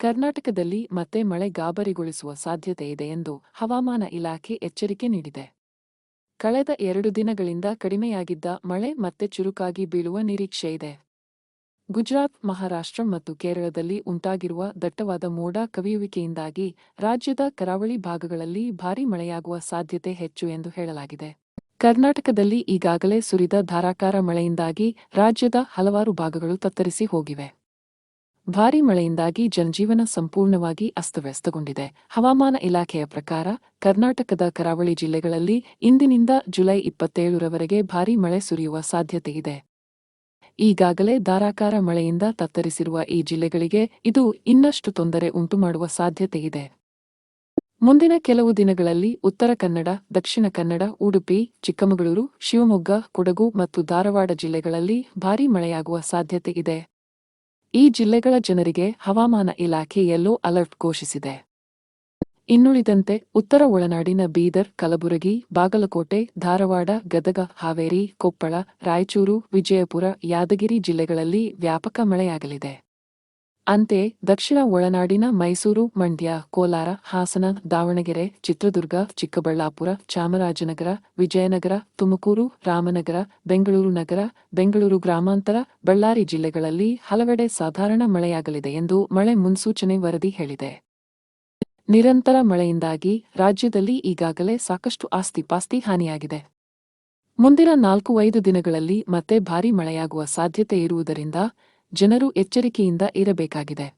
ಕರ್ನಾಟಕದಲ್ಲಿ ಮತ್ತೆ ಮಳೆ ಗಾಬರಿಗೊಳಿಸುವ ಸಾಧ್ಯತೆ ಇದೆ ಎಂದು ಹವಾಮಾನ ಇಲಾಖೆ ಎಚ್ಚರಿಕೆ ನೀಡಿದೆ. ಕಳೆದ ಎರಡು ದಿನಗಳಿಂದ ಕಡಿಮೆಯಾಗಿದ್ದ ಮಳೆ ಮತ್ತೆ ಚುರುಕಾಗಿ ಬೀಳುವ ನಿರೀಕ್ಷೆ ಇದೆ. ಗುಜರಾತ್, ಮಹಾರಾಷ್ಟ್ರ ಮತ್ತು ಕೇರಳದಲ್ಲಿ ಉಂಟಾಗಿರುವ ದಟ್ಟವಾದ ಮೋಡ ಕವಿಯುವಿಕೆಯಿಂದಾಗಿ ರಾಜ್ಯದ ಕರಾವಳಿ ಭಾಗಗಳಲ್ಲಿ ಭಾರೀ ಮಳೆಯಾಗುವ ಸಾಧ್ಯತೆ ಹೆಚ್ಚು ಎಂದು ಹೇಳಲಾಗಿದೆ. ಕರ್ನಾಟಕದಲ್ಲಿ ಈಗಾಗಲೇ ಸುರಿದ ಧಾರಾಕಾರ ಮಳೆಯಿಂದಾಗಿ ರಾಜ್ಯದ ಹಲವಾರು ಭಾಗಗಳು ತತ್ತರಿಸಿ ಹೋಗಿವೆ. ಭಾರೀ ಮಳೆಯಿಂದಾಗಿ ಜನಜೀವನ ಸಂಪೂರ್ಣವಾಗಿ ಅಸ್ತವ್ಯಸ್ತಗೊಂಡಿದೆ. ಹವಾಮಾನ ಇಲಾಖೆಯ ಪ್ರಕಾರ, ಕರ್ನಾಟಕದ ಕರಾವಳಿ ಜಿಲ್ಲೆಗಳಲ್ಲಿ ಇಂದಿನಿಂದ ಜುಲೈ ಇಪ್ಪತ್ತೇಳರವರೆಗೆ ಭಾರೀ ಮಳೆ ಸುರಿಯುವ ಸಾಧ್ಯತೆಯಿದೆ ಈಗಾಗಲೇ ಧಾರಾಕಾರ ಮಳೆಯಿಂದ ತತ್ತರಿಸಿರುವ ಈ ಜಿಲ್ಲೆಗಳಿಗೆ ಇದು ಇನ್ನಷ್ಟು ತೊಂದರೆ ಉಂಟುಮಾಡುವ ಸಾಧ್ಯತೆಯಿದೆ ಮುಂದಿನ ಕೆಲವು ದಿನಗಳಲ್ಲಿ ಉತ್ತರ ಕನ್ನಡ, ದಕ್ಷಿಣ ಕನ್ನಡ, ಉಡುಪಿ, ಚಿಕ್ಕಮಗಳೂರು, ಶಿವಮೊಗ್ಗ, ಕೊಡಗು ಮತ್ತು ಧಾರವಾಡ ಜಿಲ್ಲೆಗಳಲ್ಲಿ ಭಾರೀ ಮಳೆಯಾಗುವ ಸಾಧ್ಯತೆ ಇದೆ. ಈ ಜಿಲ್ಲೆಗಳ ಜನರಿಗೆ ಹವಾಮಾನ ಇಲಾಖೆ ಯೆಲ್ಲೋ ಅಲರ್ಟ್ ಘೋಷಿಸಿದೆ. ಇನ್ನುಳಿದಂತೆ ಉತ್ತರ ಒಳನಾಡಿನ ಬೀದರ್, ಕಲಬುರಗಿ, ಬಾಗಲಕೋಟೆ, ಧಾರವಾಡ, ಗದಗ, ಹಾವೇರಿ, ಕೊಪ್ಪಳ, ರಾಯಚೂರು, ವಿಜಯಪುರ, ಯಾದಗಿರಿ ಜಿಲ್ಲೆಗಳಲ್ಲಿ ವ್ಯಾಪಕ ಮಳೆಯಾಗಲಿದೆ. ಅಂತೆ ದಕ್ಷಿಣ ಒಳನಾಡಿನ ಮೈಸೂರು, ಮಂಡ್ಯ, ಕೋಲಾರ, ಹಾಸನ, ದಾವಣಗೆರೆ, ಚಿತ್ರದುರ್ಗ, ಚಿಕ್ಕಬಳ್ಳಾಪುರ, ಚಾಮರಾಜನಗರ, ವಿಜಯನಗರ, ತುಮಕೂರು, ರಾಮನಗರ, ಬೆಂಗಳೂರು ನಗರ, ಬೆಂಗಳೂರು ಗ್ರಾಮಾಂತರ, ಬಳ್ಳಾರಿ ಜಿಲ್ಲೆಗಳಲ್ಲಿ ಹಲವೆಡೆ ಸಾಧಾರಣ ಮಳೆಯಾಗಲಿದೆ ಎಂದು ಮಳೆ ಮುನ್ಸೂಚನೆ ವರದಿ ಹೇಳಿದೆ. ನಿರಂತರ ಮಳೆಯಿಂದಾಗಿ ರಾಜ್ಯದಲ್ಲಿ ಈಗಾಗಲೇ ಸಾಕಷ್ಟು ಆಸ್ತಿಪಾಸ್ತಿ ಹಾನಿಯಾಗಿದೆ. ಮುಂದಿನ ನಾಲ್ಕು ಐದು ದಿನಗಳಲ್ಲಿ ಮತ್ತೆ ಭಾರೀ ಮಳೆಯಾಗುವ ಸಾಧ್ಯತೆ ಇರುವುದರಿಂದ ಜನರು ಎಚ್ಚರಿಕೆಯಿಂದ ಇರಬೇಕಾಗಿದೆ.